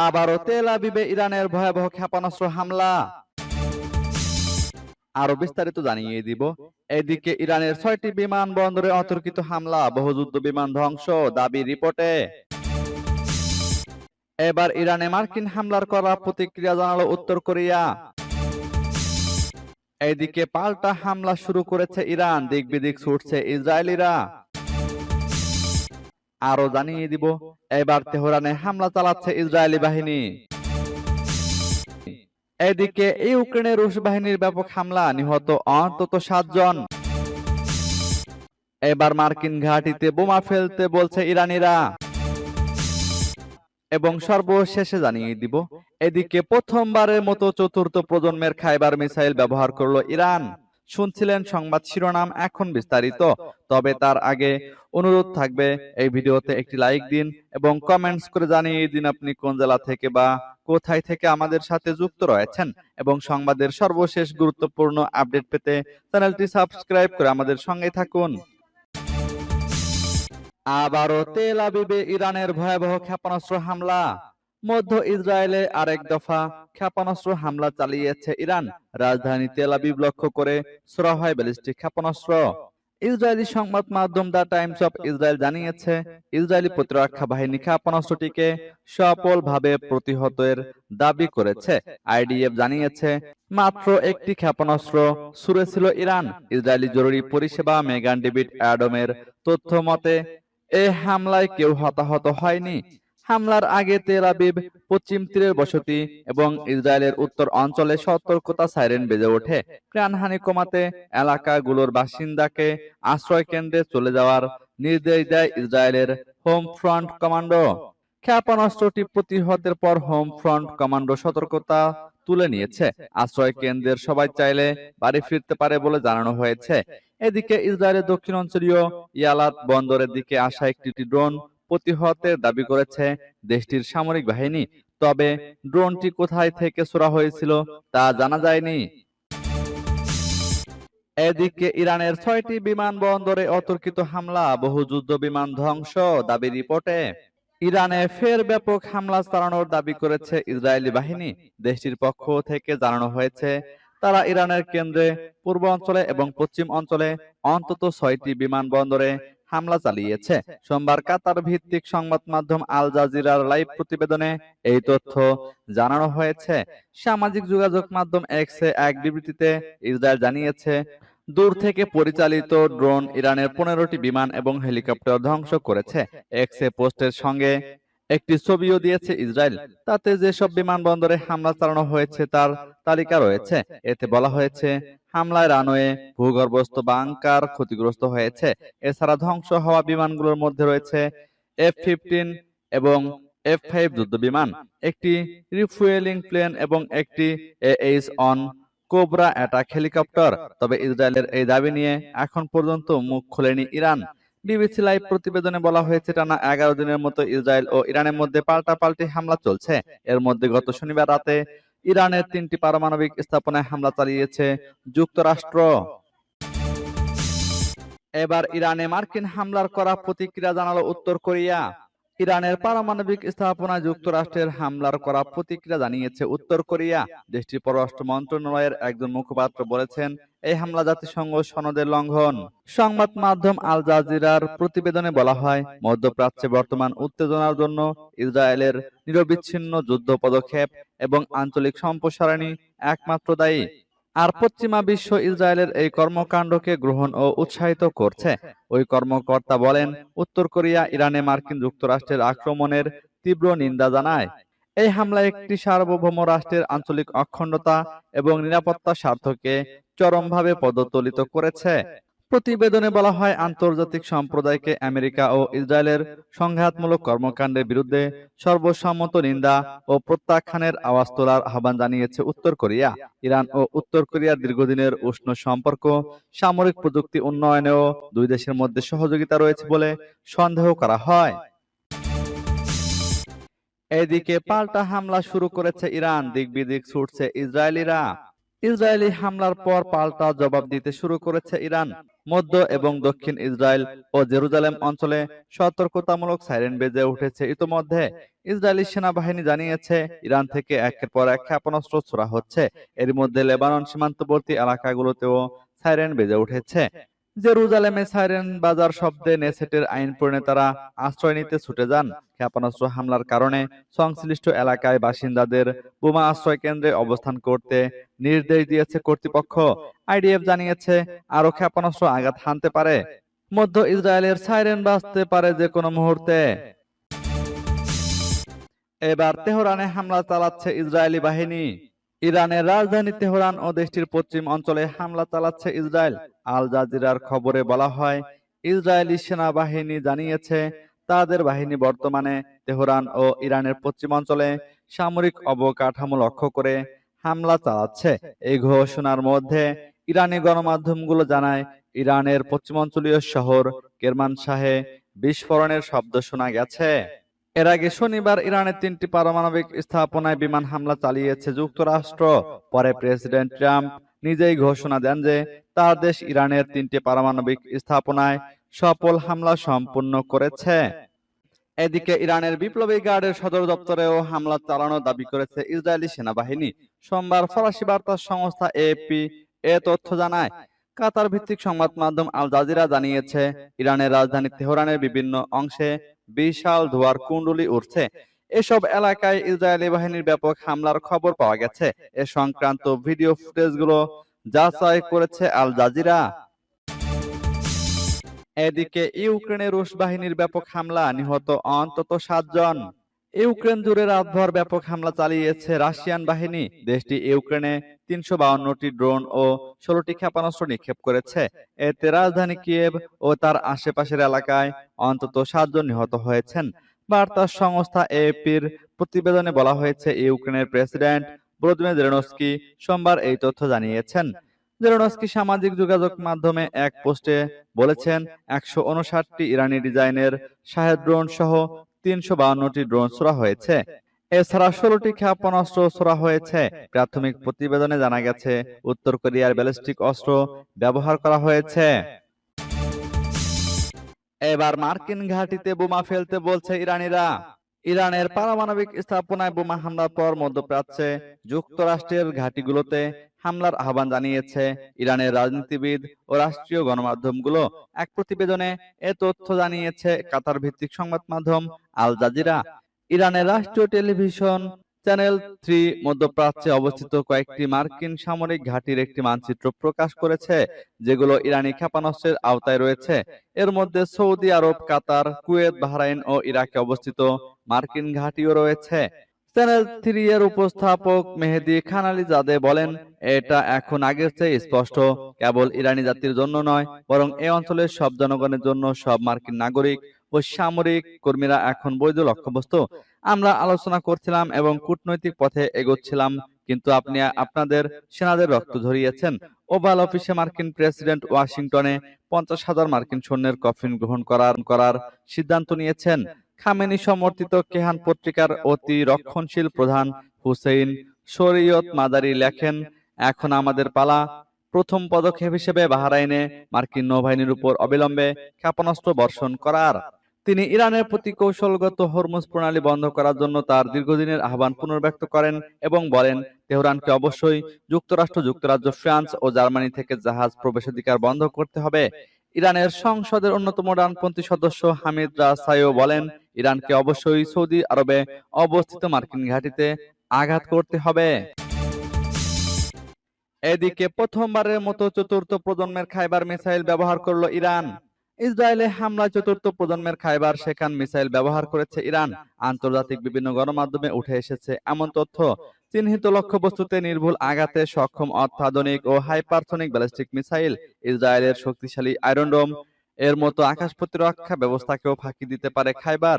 আবারও তেল আবিবে ইরানের ভয়াবহ ক্ষেপণাস্ত্র হামলা। আরও বিস্তারিত জানিয়ে দিব। এদিকে ইরানের ছয়টি বিমানবন্দরে অতর্কিত হামলা বহুযুদ্ধ বিমান ধ্বংস, দাবি রিপোর্টে। এবার ইরানে মার্কিন হামলার করা প্রতিক্রিয়া জানালো উত্তর কোরিয়া। এদিকে পাল্টা হামলা শুরু করেছে ইরান দিক বিদিক ছুটছে ইসরায়েলিরা। আরও জানিয়ে দিব, এবার তেহরানে হামলা চালাচ্ছে ইসরায়েলি বাহিনী। এদিকে ইউক্রেনের রুশ বাহিনীর ব্যাপক হামলা, নিহত অন্তত সাতজন। এবার মার্কিন ঘাটিতে বোমা ফেলতে বলছে ইরানিরা। এবং সর্বশেষে জানিয়ে দিব, এদিকে প্রথমবারের মতো চতুর্থ প্রজন্মের খাইবার মিসাইল ব্যবহার করল ইরান। শুনছিলেন সংবাদ শিরোনাম এখন বিস্তারিত। তবে তার আগে অনুরোধ থাকবে, এই ভিডিওতে একটি লাইক দিন এবং কমেন্টস করে জানিয়ে দিন আপনি কোন জেলা থেকে বা কোথায় থেকে আমাদের সাথে যুক্ত রয়েছেন এবং সংবাদের সর্বশেষ গুরুত্বপূর্ণ আপডেট পেতে চ্যানেলটি সাবস্ক্রাইব করে আমাদের সঙ্গে থাকুন। আবারও তেল আবিবে ইরানের ভয়াবহ ক্ষেপণাস্ত্র হামলা। মধ্য ইসরায়েলে আরেক দফা ক্ষেপণাস্ত্র হামলা চালিয়েছে ইরান। রাজধানী তেল আবিব লক্ষ্য করে ছোড়া হয় ব্যালিস্টিক ক্ষেপণাস্ত্র। ইসরায়েলি সংবাদ মাধ্যম দ্য টাইমস অফ ইসরায়েল জানিয়েছে, ইসরায়েলি প্রতিরক্ষা বাহিনী ক্ষেপণাস্ত্রটিকে সফলভাবে প্রতিহতের দাবি করেছে। আইডিএফ জানিয়েছে, মাত্র একটি ক্ষেপণাস্ত্র ছুড়েছিল ইরান। ইসরায়েলি জরুরি পরিষেবা মেগান ডেভিড অ্যাডমের তথ্য মতে, এ হামলায় কেউ হতাহত হয়নি। হামলার আগে তেল আবিব, পশ্চিম তীরের বসতি এবং ইসরায়েলের উত্তর অঞ্চলে সতর্কতা সাইরেন বেজে ওঠে। প্রাণহানি কমাতে এলাকাগুলোর বাসিন্দাকে আশ্রয় কেন্দ্রে চলে যাওয়ার নির্দেশ দেয় ইসরায়েলের হোম ফ্রন্ট কমান্ডো। ক্ষেপণাস্ত্রটি প্রতিহতের পর হোম ফ্রন্ট কমান্ডো সতর্কতা তুলে নিয়েছে। আশ্রয় কেন্দ্রের সবাই চাইলে বাড়ি ফিরতে পারে বলে জানানো হয়েছে। এদিকে ইসরায়েলের দক্ষিণ অঞ্চলীয় ইয়ালাত বন্দরের দিকে আসা একটি ড্রোন প্রতিহতের দাবি করেছে দেশটির সামরিক বাহিনী। তবে ড্রোনটি কোথায় থেকে ছোড়া হয়েছিল তা জানা যায়নি। এদিকে ইরানের ছয়টি বিমানবন্দরে অতর্কিত হামলা, বহু যুদ্ধ বিমান ধ্বংস দাবি রিপোর্টে। ইরানে ফের ব্যাপক হামলা চালানোর দাবি করেছে ইসরায়েলি বাহিনী। দেশটির পক্ষ থেকে জানানো হয়েছে, তারা ইরানের কেন্দ্রে পূর্ব অঞ্চলে এবং পশ্চিম অঞ্চলে অন্তত ছয়টি বিমানবন্দরে হামলা চালিয়েছে। সোমবার কাতার ভিত্তিক সংবাদ মাধ্যম আল জাজিরার লাইভ প্রতিবেদনে এই তথ্য জানানো হয়েছে। সামাজিক যোগাযোগ মাধ্যম এক্সে এক বিবৃতিতে ইসরায়েল জানিয়েছে দূর থেকে পরিচালিত ড্রোন ইরানের পনেরোটি বিমান এবং হেলিকপ্টার ধ্বংস করেছে। এক্সে পোস্টের সঙ্গে একটি ছবিও দিয়েছে ইসরায়েল। তাতে যেসব বিমানবন্দরে হামলা চালানো হয়েছে তার তালিকা রয়েছে। এতে বলা হয়েছে হামলায় রানওয়ে, ভূগর্ভস্থ বাংকার ক্ষতিগ্রস্ত হয়েছে। এছাড়া ধ্বংস হওয়া বিমানগুলোর মধ্যে রয়েছে এফ ফিফটিন এবং এফ ফাইভ যুদ্ধ বিমান, একটি রিফুয়েলিং প্লেন এবং একটি H on Cobra attack helicopter তবে ইসরায়েলের এই দাবি নিয়ে এখন পর্যন্ত মুখ খোলেনি ইরান। বিবিসি লাইভ প্রতিবেদনে বলা হয়েছে, টানা এগারো দিনের মতো ইসরায়েল ও ইরানের মধ্যে পাল্টাপাল্টি হামলা চলছে। এর মধ্যে গত শনিবার রাতে ইরানের তিনটি পারমাণবিক স্থাপনায় হামলা চালিয়েছে যুক্তরাষ্ট্র। এবার ইরানে মার্কিন হামলার করা প্রতিক্রিয়া জানালো উত্তর কোরিয়া। ইরানের পারমাণবিক স্থাপনায় যুক্তরাষ্ট্রের হামলার করা প্রতিক্রিয়া জানিয়েছে উত্তর কোরিয়া। দেশটির পররাষ্ট্র মন্ত্রণালয়ের একজন মুখপাত্র বলেছেন, এই হামলা জাতিসংঘ সনদের লঙ্ঘন। সংবাদ মাধ্যম আল জাজিরার প্রতিবেদনে বলা হয়, মধ্যপ্রাচ্যে বর্তমান উত্তেজনার জন্য ইসরায়েলের নিরবিচ্ছিন্ন যুদ্ধ পদক্ষেপ এবং আঞ্চলিক সম্প্রসারণই একমাত্র দায়ী। আর পশ্চিমা বিশ্ব ইসরায়েলের এই কর্মকাণ্ডকে গ্রহণ ও উৎসাহিত করছে। ওই কর্মকর্তা বলেন, উত্তর কোরিয়া ইরানে মার্কিন যুক্তরাষ্ট্রের আক্রমণের তীব্র নিন্দা জানায়। এই হামলা একটি সার্বভৌম রাষ্ট্রের আঞ্চলিক অখণ্ডতা এবং নিরাপত্তা স্বার্থকে চরমভাবে পদতলিত করেছে। প্রতিবেদনে বলা হয়, আন্তর্জাতিক সম্প্রদায়কে আমেরিকা ও ইসরায়েলের সংঘাতমূলক কর্মকাণ্ডের বিরুদ্ধে সর্বসম্মত নিন্দা ও প্রত্যাখ্যানের আওয়াজ তোলার আহ্বান জানিয়েছে উত্তর কোরিয়া। ইরান ও উত্তর কোরিয়ার দীর্ঘদিনের উষ্ণ সম্পর্ক, সামরিক প্রযুক্তি উন্নয়নেও দুই দেশের মধ্যে সহযোগিতা রয়েছে বলে সন্দেহ করা হয়। এদিকে পাল্টা হামলা শুরু করেছে ইরান দিক বিদিক ছুটছে ইসরায়েলিরা। ইসরায়েলি হামলার পর পাল্টা জবাব দিতে শুরু করেছে ইরান, মধ্য এবং দক্ষিণ ইসরায়েল ও জেরুজালেম অঞ্চলে সতর্কতামূলক সাইরেন বেজে উঠেছে। ইতোমধ্যে ইসরায়েলি সেনাবাহিনী জানিয়েছে, ইরান থেকে একের পর এক ক্ষেপণাস্ত্র ছোড়া হচ্ছে। এর মধ্যে লেবানন সীমান্তবর্তী এলাকাগুলোতেও সাইরেন বেজে উঠেছে। জেরুজালেমে সাইরেন বাজার শব্দে নেসেটের আইন প্রণেতারা আশ্রয় নিতে ছুটে যান। ক্ষেপণাস্ত্র হামলার কারণে সংশ্লিষ্ট এলাকায় বাসিন্দাদের বোমা আশ্রয় কেন্দ্রে অবস্থান করতে নির্দেশ দিয়েছে কর্তৃপক্ষ। আইডিএফ জানিয়েছে আরও ক্ষেপণাস্ত্র আঘাত হানতে পারে। মধ্য ইসরায়েলের সাইরেন বাজতে পারে যে কোনো মুহূর্তে। এবার তেহরানে হামলা চালাচ্ছে ইসরায়েলি বাহিনী। ইরানের রাজধানী তেহরান ও দেশটির পশ্চিম অঞ্চলে হামলা চালাচ্ছে ইসরায়েল। আল জাজিরার খবরে বলা হয়, ইসরায়েলি সেনাবাহিনী জানিয়েছে, তাদের বাহিনী বর্তমানে তেহরান ও ইরানের পশ্চিম অঞ্চলে সামরিক অবকাঠামো লক্ষ্য করে হামলা চালাচ্ছে। এই ঘোষণার মধ্যে ইরানি গণমাধ্যমগুলো জানায়, ইরানের পশ্চিমাঞ্চলীয় শহর কেরমানশাহে বিস্ফোরণের শব্দ শোনা গেছে। এর আগে শনিবার ইরানের তিনটি পারমাণবিক স্থাপনায় বিমান হামলা চালিয়েছে যুক্তরাষ্ট্র। পরে প্রেসিডেন্ট ট্রাম্প নিজেই ঘোষণা দেন যে তার দেশ ইরানের তিনটি পারমাণবিক স্থাপনায় সফল হামলা সম্পূর্ণ করেছে। এদিকে ইরানের বিপ্লবী গার্ডের সদর দপ্তরেও হামলা চালানোর দাবি করেছে ইসরায়েলি সেনাবাহিনী। সোমবার ফরাসি বার্তা সংস্থা এপি এ তথ্য জানায় কাতার ভিত্তিক সংবাদ মাধ্যম আল জাজিরা জানিয়েছে, ইরানের রাজধানী তেহরানের বিভিন্ন অংশে বিশাল ধোয়ার কুণ্ডলি উঠছে এসব এলাকায় ইসরায়েলি বাহিনীর ব্যাপক হামলার খবর পাওয়া গেছে। এ সংক্রান্ত ভিডিও ফুটেজগুলো যাচাই করেছে আল জাজিরা। এদিকে ইউক্রেনে রুশ বাহিনীর ব্যাপক হামলা, নিহত অন্তত সাতজন। ইউক্রেন জুড়ে রাতভর ব্যাপক হামলা চালিয়েছে রাশিয়ান বাহিনী। দেশটি ইউক্রেনে তিনশো বাউন্নটি ড্রোন ও ষোলোটি ক্ষেপণাস্ত্র নিক্ষেপ করেছে। এতে রাজধানী কিয়েভ ও তার আশেপাশের এলাকায় অন্তত সাতজন নিহত হয়েছেন। বার্তা সংস্থা এপির প্রতিবেদনে বলা হয়েছে, ইউক্রেনের প্রেসিডেন্ট ভলোদিমির জেলেনস্কি সোমবার এই তথ্য জানিয়েছেন। জেলেনস্কি সামাজিক যোগাযোগ মাধ্যমে এক পোস্টে বলেছেন, একশো উনষাটটি ইরানি ডিজাইনের শাহেদ ড্রোন সহ তিনশো বাউন্নটি ড্রোন ছোড়া হয়েছে। এছাড়া ষোলোটি ক্ষেপণাস্ত্র ছোড়া হয়েছে। প্রাথমিক প্রতিবেদনে জানা গেছে, উত্তর কোরিয়ার ব্যালিস্টিক অস্ত্র ব্যবহার করা হয়েছে। এবার মার্কিন ঘাঁটিতে বোমা ফেলতে বলছে ইরানিরা। ইরানের পারমাণবিক স্থাপনায় বোমা হামলার পর মধ্যপ্রাচ্যে যুক্তরাষ্ট্রের ঘাঁটিগুলোতে হামলার আহ্বান জানিয়েছে ইরানের রাজনীতিবিদ ও রাষ্ট্রীয় গণমাধ্যমগুলো। এক প্রতিবেদনে এ তথ্য জানিয়েছে কাতার ভিত্তিক সংবাদ মাধ্যম আল জাজিরা। ইরানের রাষ্ট্রীয় টেলিভিশন চ্যানেল থ্রি মধ্যপ্রাচ্যে অবস্থিত কয়েকটি মার্কিন সামরিক ঘাঁটির একটি মানচিত্র প্রকাশ করেছে, যেগুলো ইরানি ক্ষেপণাস্ত্রের আওতায় রয়েছে। এর মধ্যে Saudi Arab, Qatar, Kuwait, Bahrain ও ইরাকে অবস্থিত মার্কিন ঘাঁটিও রয়েছে। চ্যানেল থ্রি এর উপস্থাপক মেহেদি খান আলী জাদে বলেন, এটা এখন আগের চেয়ে স্পষ্ট। কেবল ইরানি জাতির জন্য নয়, বরং এ অঞ্চলের সব জনগণের জন্য সব মার্কিন নাগরিক ও সামরিক কর্মীরা এখন বৈধ লক্ষ্যবস্তু। আমরা আলোচনা করছিলাম এবং কূটনৈতিক পথে এগোচ্ছিলাম, কিন্তু আপনি আপনাদের সেনাদের রক্ত ঝরিয়েছেন। ওভাল অফিসে মার্কিন প্রেসিডেন্ট ওয়াশিংটনে পঞ্চাশ হাজার মার্কিন সৈন্যের কফিন গ্রহণ করার করার সিদ্ধান্ত নিয়েছেন। খামেনি সমর্থিত কেহান পত্রিকার অতি রক্ষণশীল প্রধান হুসেইন শরীয়ত মাদারি লেখেন, এখন আমাদের পালা প্রথম পদক্ষেপ হিসেবে বাহরাইনে মার্কিন নৌবাহিনীর উপর অবিলম্বে ক্ষেপণাস্ত্র বর্ষণ করার। তিনি ইরানের প্রতি কৌশলগত হরমুজ প্রণালী বন্ধ করার জন্য তার দীর্ঘদিনের আহ্বান পুনর্ব্যক্ত করেন এবং বলেন, তেহরানকে অবশ্যই যুক্তরাষ্ট্র, যুক্তরাজ্য, ফ্রান্স ও জার্মানি থেকে জাহাজ প্রবেশাধিকার বন্ধ করতে হবে। ইরানের সংসদের অন্যতম ডানপন্থী সদস্য হামিদ রাসাইও বলেন, ইরানকে অবশ্যই সৌদি আরবে অবস্থিত মার্কিন ঘাঁটিতে আঘাত করতে হবে। এদিকে প্রথমবারের মতো চতুর্থ প্রজন্মের খাইবার মিসাইল ব্যবহার করল ইরান। ইসরায়েলে হামলা চতুর্থ প্রজন্মের খাইবার সেখান মিসাইল ব্যবহার করেছে ইরান। আন্তর্জাতিক বিভিন্ন গণমাধ্যমে উঠে এসেছে এমন তথ্য। চিহ্নিত লক্ষ্যবস্তুতে নির্ভুল আঘাতে সক্ষম অত্যাধুনিক ও হাইপারসনিক ব্যালিস্টিক মিসাইল ইসরায়েলের শক্তিশালী আয়রনডোম এর মতো আকাশ প্রতিরক্ষা ব্যবস্থাকেও ফাঁকি দিতে পারে খাইবার।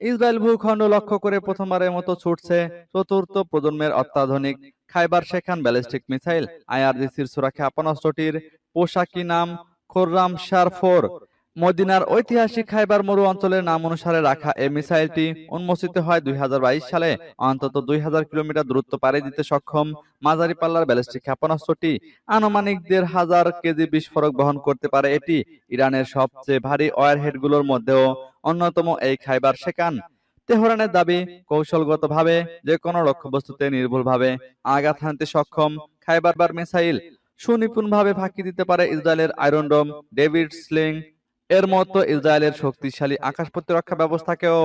ইসরায়েল ভূখণ্ড লক্ষ্য করে প্রথমবারের মতো ছুটছে চতুর্থ প্রজন্মের অত্যাধুনিক খাইবার শেখান ব্যালিস্টিক মিসাইল। আইআরজিসির সুরক্ষা ক্ষেপণাস্ত্রটির পোশাকি নাম খোররাম শার ফোর মদিনার ঐতিহাসিক খাইবার মরু অঞ্চলের নাম অনুসারে রাখা এই মিসাইলটি উন্মোচিত হয় দুই হাজার বাইশ সালে। অন্তত দুই হাজার কিলোমিটার দূরত্ব পাড়ি দিতে সক্ষম মাঝারি পাল্লার ব্যালিস্টিক ক্ষেপণাস্ত্রটি আনুমানিক দেড় হাজার কেজি বিস্ফোরক বহন করতে পারে। এটি ইরানের সবচেয়ে ভারী ওয়ারহেডগুলোর মধ্যেও অন্যতম এই খাইবার সেকান তেহরানের দাবি, কৌশলগতভাবে যে কোনো লক্ষ্যবস্তুতে নির্ভুলভাবে আঘাত হানতে সক্ষম খাইবার মিসাইল সুনিপুণভাবে ফাঁকি দিতে পারে ইসরায়েলের আয়রন ডোম ডেভিড স্লিং এর মতো ইসরায়েলের শক্তিশালী আকাশ প্রতিরক্ষা ব্যবস্থাকেও